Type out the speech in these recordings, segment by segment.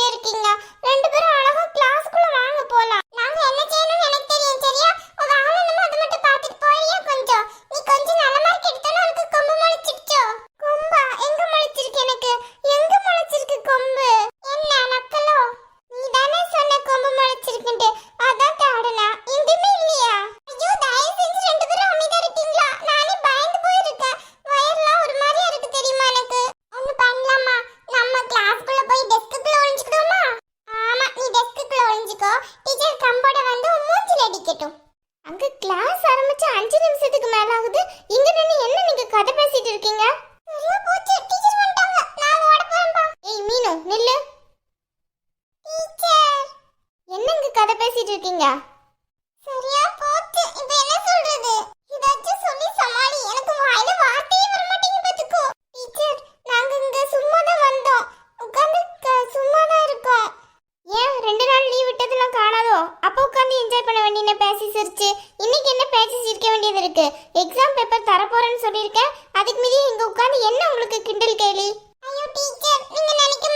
பண்ணிட்டே இருக்கீங்க ரெண்டு பேரும் அழகா இருக்கீங்க? சரியா போச்சு. இப்போ என்ன சொல்றது? இதாச்சும் சொல்லி சமாளி. எனக்கு வாயில வார்த்தையே வர மாட்டேங்குது பாத்துக்கோ. டீச்சர் நாங்க இங்க சும்மா தான் வந்தோம். உட்கார்ந்து சும்மா தான் இருக்கோம். ஏன் ரெண்டு நாள் லீவ் விட்டதெல்லாம் காணாதோ? அப்போ உட்காந்து என்ஜாய் பண்ண வேண்டிய பேசி சிரிச்சு? இன்னைக்கு என்ன பேசி சிரிக்க வேண்டியது இருக்கு? எக்ஸாம் பேப்பர் தரப்போறேன்னு சொல்லியிருக்கேன். அதுக்கு மீதி இங்க உட்காந்து என்ன உங்களுக்கு கிண்டல் கேலி? ஐயோ டீச்சர் நீங்க நினைக்க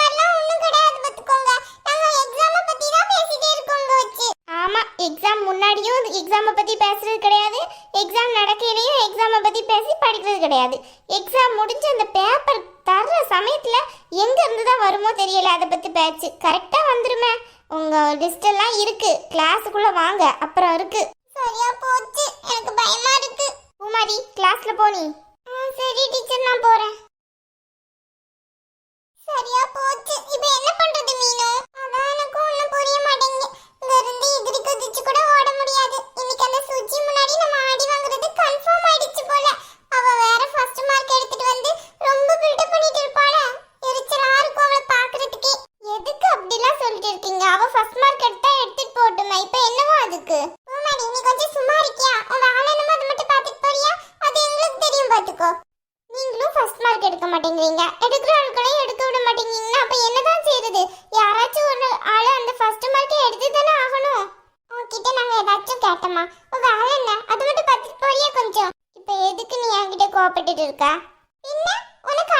எக்ஸாம பத்தி பேசுறது கிடையாது. எக்ஸாம் நடக்கையிலயும் எக்ஸாம பத்தி பேசி படிக்கிறது கிடையாது. எக்ஸாம் முடிஞ்சு அந்த பேப்பர் தர்ற சமயத்துல எங்க இருந்து தான் வருமோ தெரியல அதை பத்தி பேச்சு. கரெக்டா வந்துருமே. உங்க லிஸ்ட் எல்லாம் இருக்கு. கிளாஸுக்குள்ள வாங்க. அப்புறம் இருக்கு. சரியா போச்சு. எனக்கு பயமா இருக்கு. பூமாரி கிளாஸ்ல போனி சரி டீச்சர் நான் போறேன். சரியா போச்சு. இப்போ என்ன பண்றது மீனு? அதான் எனக்கும் ஒன்றும் புரிய மாட்டேங்குது. இங்க இருந்து எதிரி குதிச்சு கூட சுஜி முன்னாடி நம்ம ஆடி வாங்குறது கன்ஃபார்ம் ஆயிடுச்சு போல. அவ வேற ஃபர்ஸ்ட் மார்க் எடுத்துட்டு வந்து ரொம்ப பில்டப் பண்ணிட்டு இருப்பாள. எரிச்சலா இருக்கும் அவளை பாக்குறதுக்கே எதுக்கு அப்படிலாம் சொல்லிட்டு இருக்கீங்க? அவ ஃபர்ஸ்ட் மார்க் எடுத்தா எடுத்துட்டு போட்டுமே. இப்போ என்னவா அதுக்கு? பூமாரி நீ கொஞ்சம் சும்மா இருக்கியா? உன் வேலை என்னமோ அதை மட்டும் பாத்துட்டு போறியா? அது எங்களுக்கு தெரியும் பாத்துக்கோ நீங்களும் ஃபர்ஸ்ட் மார்க் எடுக்க மாட்டேங்கிறீங்க. எடுக்கிற ஆட்களையும் எடுக்க விட மாட்டேங்கிறீங்கன்னா அப்ப என்னதான் செய்யறது யாராச்சும் ஒரு ஆளு அந்த ஃபர்ஸ்ட் மார்க்கை எடுத்து தானே ஆகணும். உன்கிட்ட நாங்க ஏதாச்சும் கேட்டோமா? உன் வேலை என்ன? அது மட்டும் பார்த்துட்டு போறியா கொஞ்சம்? இப்ப எதுக்கு நீ என்கிட்ட கோபப்பட்டுட்டு இருக்கா? என்ன? உனக்கு